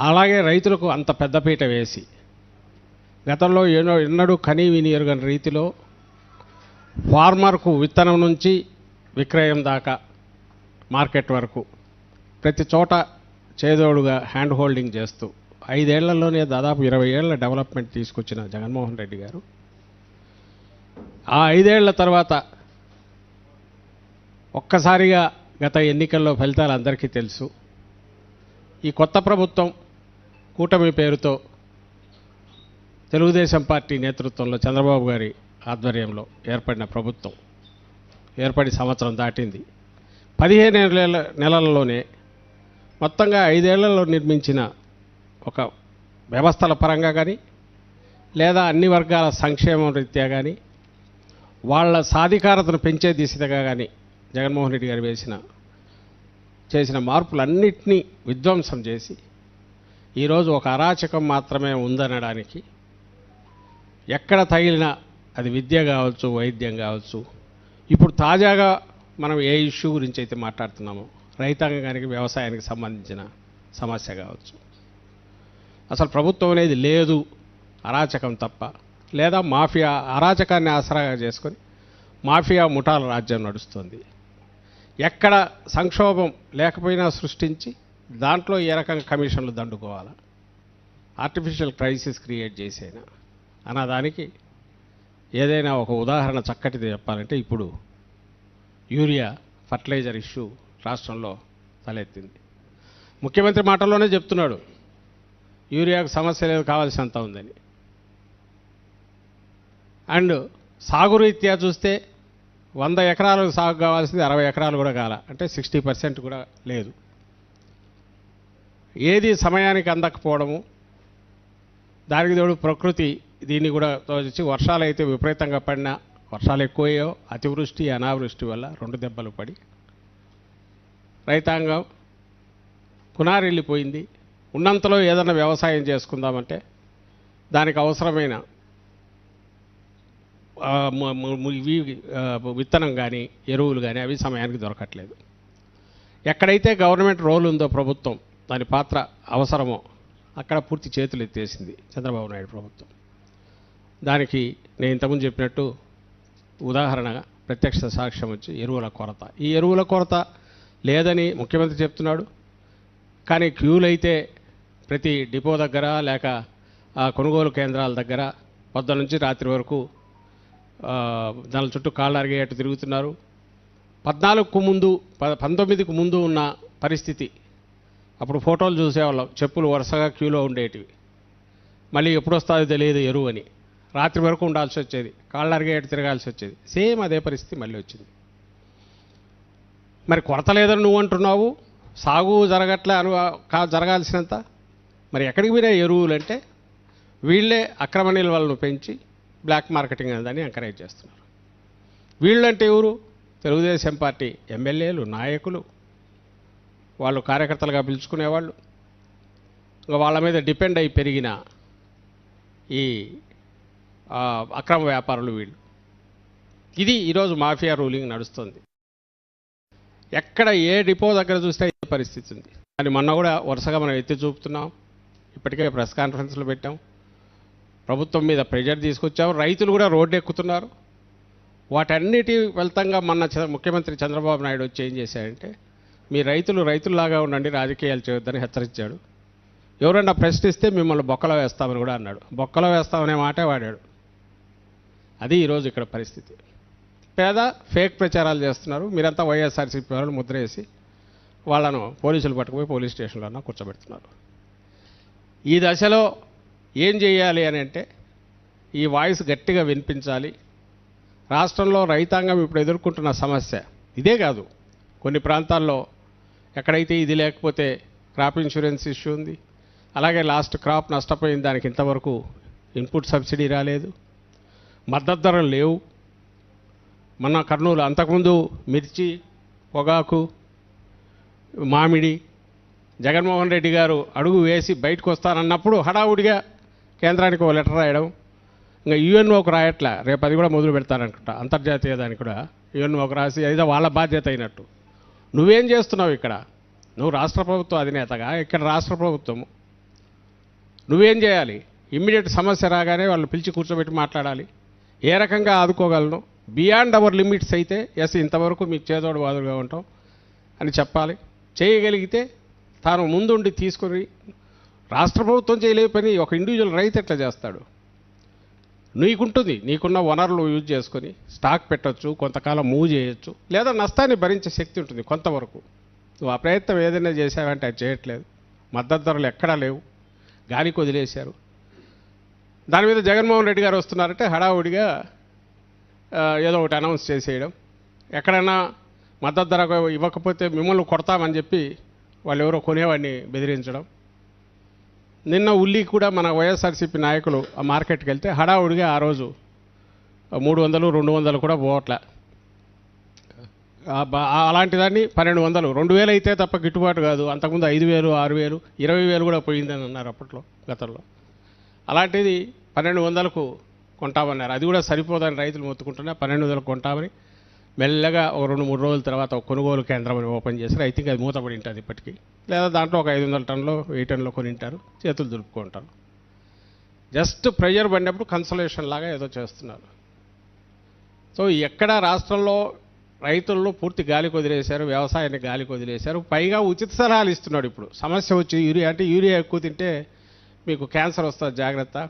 అలాగే రైతులకు అంత పెద్దపీట వేసి గతంలో ఎన్నో ఎన్నడూ కనీ వినియోగని ఎరుగని రీతిలో ఫార్మర్కు విత్తనం నుంచి విక్రయం దాకా మార్కెట్ వరకు ప్రతి చోట చేదోడుగా హ్యాండ్ హోల్డింగ్ చేస్తూ ఐదేళ్ళలోనే దాదాపు ఇరవై ఏళ్ళ డెవలప్మెంట్ తీసుకొచ్చిన జగన్మోహన్ రెడ్డి గారు. ఆ ఐదేళ్ళ తర్వాత ఒక్కసారిగా గత ఎన్నికల్లో ఫలితాలు అందరికీ తెలుసు. ఈ కొత్త ప్రభుత్వం కూటమి పేరుతో తెలుగుదేశం పార్టీ నేతృత్వంలో చంద్రబాబు గారి ఆధ్వర్యంలో ఏర్పడిన ప్రభుత్వం ఏర్పడి సంవత్సరం దాటింది. పదిహేను నెలల నెలలలోనే మొత్తంగా ఐదేళ్ళలో నిర్మించిన ఒక వ్యవస్థల పరంగా కానీ లేదా అన్ని వర్గాల సంక్షేమం రీత్యా కానీ వాళ్ళ సాధికారతను పెంచే దిశగా కానీ జగన్మోహన్ రెడ్డి గారు వేసిన చేసిన మార్పులన్నింటినీ విధ్వంసం చేసి ఈరోజు ఒక అరాచకం మాత్రమే ఉందనడానికి ఎక్కడ తగిలినా అది విద్య కావచ్చు వైద్యం కావచ్చు. ఇప్పుడు తాజాగా మనం ఏ ఇష్యూ గురించి అయితే మాట్లాడుతున్నామో రైతాంగానికి వ్యవసాయానికి సంబంధించిన సమస్య కావచ్చు. అసలు ప్రభుత్వం అనేది లేదు అరాచకం తప్ప. లేదా మాఫియా అరాచకాన్ని ఆసరాగా చేసుకొని మాఫియా ముఠాల రాజ్యం నడుస్తుంది. ఎక్కడ సంక్షోభం లేకపోయినా సృష్టించి దాంట్లో ఏ రకంగా కమిషన్లు దండుకోవాలా? ఆర్టిఫిషియల్ క్రైసిస్ క్రియేట్ చేసేనా? అన్నదానికి ఏదైనా ఒక ఉదాహరణ చక్కటిది చెప్పాలంటే ఇప్పుడు యూరియా ఫర్టిలైజర్ ఇష్యూ రాష్ట్రంలో తలెత్తింది. ముఖ్యమంత్రి మాటల్లోనే చెప్తున్నాడు యూరియాకు సమస్య లేదు కావాల్సినంత ఉందని. అండ్ సాగు రీత్యా చూస్తే వంద ఎకరాలకు సాగు కావాల్సింది అరవై ఎకరాలు కూడా కాల అంటే సిక్స్టీ పర్సెంట్ కూడా లేదు. ఏది సమయానికి అందకపోవడము దానికి తోడు ప్రకృతి దీన్ని కూడా తోచి వర్షాలు అయితే విపరీతంగా పడినా వర్షాలు ఎక్కువయ్యో అతివృష్టి అనావృష్టి వల్ల రెండు దెబ్బలు పడి రైతాంగం పునారెళ్ళిపోయింది. ఉన్నంతలో ఏదైనా వ్యవసాయం చేసుకుందామంటే దానికి అవసరమైన విత్తనం కానీ ఎరువులు కానీ అవి సమయానికి దొరకట్లేదు. ఎక్కడైతే గవర్నమెంట్ రోల్ ఉందో ప్రభుత్వం దాని పాత్ర అవసరమో అక్కడ పూర్తి చేతులు ఎత్తేసింది చంద్రబాబు నాయుడు ప్రభుత్వం. దానికి నేను ఇంతకుముందు చెప్పినట్టు ఉదాహరణగా ప్రత్యక్ష సాక్ష్యం వచ్చి ఎరువుల కొరత. ఈ ఎరువుల కొరత లేదని ముఖ్యమంత్రి చెప్తున్నాడు. కానీ క్యూలు అయితే ప్రతి డిపో దగ్గర లేక కొనుగోలు కేంద్రాల దగ్గర పొద్దు నుంచి రాత్రి వరకు దాని చుట్టూ కాళ్ళు అరిగేటట్టు తిరుగుతున్నారు. పద్నాలుగుకు ముందు ప పంతొమ్మిదికి ముందు ఉన్న పరిస్థితి అప్పుడు ఫోటోలు చూసేవాళ్ళం. చెప్పులు వరుసగా క్యూలో ఉండేటివి. మళ్ళీ ఎప్పుడు వస్తుందో తెలియదు ఎరువు అని. రాత్రి వరకు ఉండాల్సి వచ్చేది. కాళ్ళు అరిగేటట్టు తిరగాల్సి వచ్చేది. సేమ్ అదే పరిస్థితి మళ్ళీ వచ్చింది. మరి కొరత లేదని నువ్వు అంటున్నావు? సాగు జరగట్లే అను కా జరగాల్సినంత? మరి ఎక్కడికి మీరే ఎరువులు అంటే? వీళ్ళే అక్రమ నిల్వలను పెంచి బ్లాక్ మార్కెటింగ్ అందని ఎంకరేజ్ చేస్తున్నారు. వీళ్ళంటే ఎవరు? తెలుగుదేశం పార్టీ ఎమ్మెల్యేలు నాయకులు వాళ్ళు కార్యకర్తలుగా పిలుచుకునేవాళ్ళు. ఇంకా వాళ్ళ మీద డిపెండ్ అయి పెరిగిన ఈ అక్రమ వ్యాపారులు వీళ్ళు. ఇది ఈరోజు మాఫియా రూలింగ్ నడుస్తుంది. ఎక్కడ ఏ డిపో దగ్గర చూస్తే ఏ పరిస్థితి ఉంది. కానీ మొన్న కూడా వరుసగా మనం ఎత్తి చూపుతున్నాం. ఇప్పటికే ప్రెస్ కాన్ఫరెన్స్లు పెట్టాం. ప్రభుత్వం మీద ప్రెజర్ తీసుకొచ్చాం. రైతులు కూడా రోడ్డు ఎక్కుతున్నారు. వాటన్నిటి ఫలితంగా మొన్న ముఖ్యమంత్రి చంద్రబాబు నాయుడు వచ్చి ఏం చేశాడంటే మీ రైతులు రైతుల్లాగా ఉండండి రాజకీయాలు చేయొద్దని హెచ్చరించాడు. ఎవరన్నా ప్రశ్నిస్తే మిమ్మల్ని బొక్కలో వేస్తామని కూడా అన్నాడు. బొక్కలో వేస్తామనే మాటే వాడాడు. అది ఈరోజు ఇక్కడ పరిస్థితి. పేద ఫేక్ ప్రచారాలు చేస్తున్నారు. మీరంతా వైఎస్ఆర్సీపీ వాళ్ళని ముద్రేసి వాళ్ళను పోలీసులు పట్టుకుపోయి పోలీస్ స్టేషన్లో కూర్చోబెడుతున్నారు. ఈ దశలో ఏం చేయాలి అని అంటే ఈ వాయిస్ గట్టిగా వినిపించాలి. రాష్ట్రంలో రైతాంగం ఇప్పుడు ఎదుర్కొంటున్న సమస్య ఇదే కాదు. కొన్ని ప్రాంతాల్లో ఎక్కడైతే ఇది లేకపోతే క్రాప్ ఇన్సూరెన్స్ ఇష్యూ ఉంది. అలాగే లాస్ట్ క్రాప్ నష్టపోయిన దానికి ఇంతవరకు ఇన్పుట్ సబ్సిడీ రాలేదు. మద్దతు ధరలు లేవు. మన కర్నూలు అంతకుముందు మిర్చి పొగాకు మామిడి జగన్మోహన్ రెడ్డి గారు అడుగు వేసి బయటకు వస్తానన్నప్పుడు హడావుడిగా కేంద్రానికి ఒక లెటర్ రాయడం. ఇంకా యుఎన్ఓకి రాయట్లా. రేపు అది కూడా మొదలు పెడతారనుకుంటా. అంతర్జాతీయ దానికి కూడా యుఎన్ఓకి రాసి ఏదో వాళ్ళ బాధ్యత అయినట్టు. నువ్వేం చేస్తున్నావు ఇక్కడ? నువ్వు రాష్ట్ర ప్రభుత్వ అధినేతగా ఇక్కడ రాష్ట్ర ప్రభుత్వము. నువ్వేం చేయాలి? ఇమ్మీడియట్ సమస్య రాగానే వాళ్ళు పిలిచి కూర్చోబెట్టి మాట్లాడాలి. ఏ రకంగా ఆదుకోగలను? బియాండ్ అవర్ లిమిట్స్ అయితే ఎస్ ఇంతవరకు మీకు చేదోడు వాదుడుగా ఉంటాం అని చెప్పాలి. చేయగలిగితే తాను ముందుండి తీసుకొని రాష్ట్ర ప్రభుత్వం చేయలేని పని ఒక ఇండివిజువల్ రైతు ఎట్లా చేస్తాడు? నీకుంటుంది. నీకున్న వనరులు యూజ్ చేసుకొని స్టాక్ పెట్టొచ్చు కొంతకాలం మూవ్ చేయొచ్చు లేదా నష్టాన్ని భరించే శక్తి ఉంటుంది కొంతవరకు. నువ్వు ఆ ప్రయత్నం ఏదైనా చేసావంటే అది చేయట్లేదు. మద్దతు ధరలు ఎక్కడా లేవు. గాలికి వదిలేశారు. దాని మీద జగన్మోహన్ రెడ్డి గారు వస్తున్నారంటే హడావుడిగా ఏదో ఒకటి అనౌన్స్ చేసేయడం. ఎక్కడైనా మద్దతు ధర ఇవ్వకపోతే మిమ్మల్ని కొడతామని చెప్పి వాళ్ళు ఎవరో కొనేవాడిని బెదిరించడం. నిన్న ఉల్లి కూడా మన వైఎస్ఆర్సీపీ నాయకులు ఆ మార్కెట్కి వెళ్తే హడావుడిగా ఆ రోజు మూడు వందలు రెండు వందలు కూడా పోవట్లే. అలాంటి దాన్ని పన్నెండు వందలు రెండు వేలు అయితే తప్ప గిట్టుబాటు కాదు. అంతకుముందు ఐదు వేలు ఆరు వేలు ఇరవై వేలు కూడా పోయిందని అన్నారు అప్పట్లో గతంలో. అలాంటిది పన్నెండు వందలకు కొంటామన్నారు. అది కూడా సరిపోదని రైతులు మొత్తుకుంటున్నా పన్నెండు వందలకు కొంటామని మెల్లగా ఒక రెండు మూడు రోజుల తర్వాత ఒక కొనుగోలు కేంద్రం అని ఓపెన్ చేశారు. ఐ థింక్ అది మూతపడి ఉంటుంది ఇప్పటికీ. లేదా దాంట్లో ఒక ఐదు వందల టన్నులు వెయ్యి టన్నులు కొనింటారు చేతులు దులుపుకుంటారు జస్ట్ ప్రెషర్ పడినప్పుడు కన్సలేషన్ లాగా ఏదో చేస్తున్నారు. సో ఎక్కడ రాష్ట్రంలో రైతుల్లో పూర్తి గాలికి వదిలేశారు వ్యవసాయాన్ని గాలికి వదిలేశారు. పైగా ఉచిత సలహాలు ఇస్తున్నాడు ఇప్పుడు. సమస్య వచ్చి యూరియా అంటే యూరియా ఎక్కువ తింటే మీకు క్యాన్సర్ వస్తుంది జాగ్రత్త.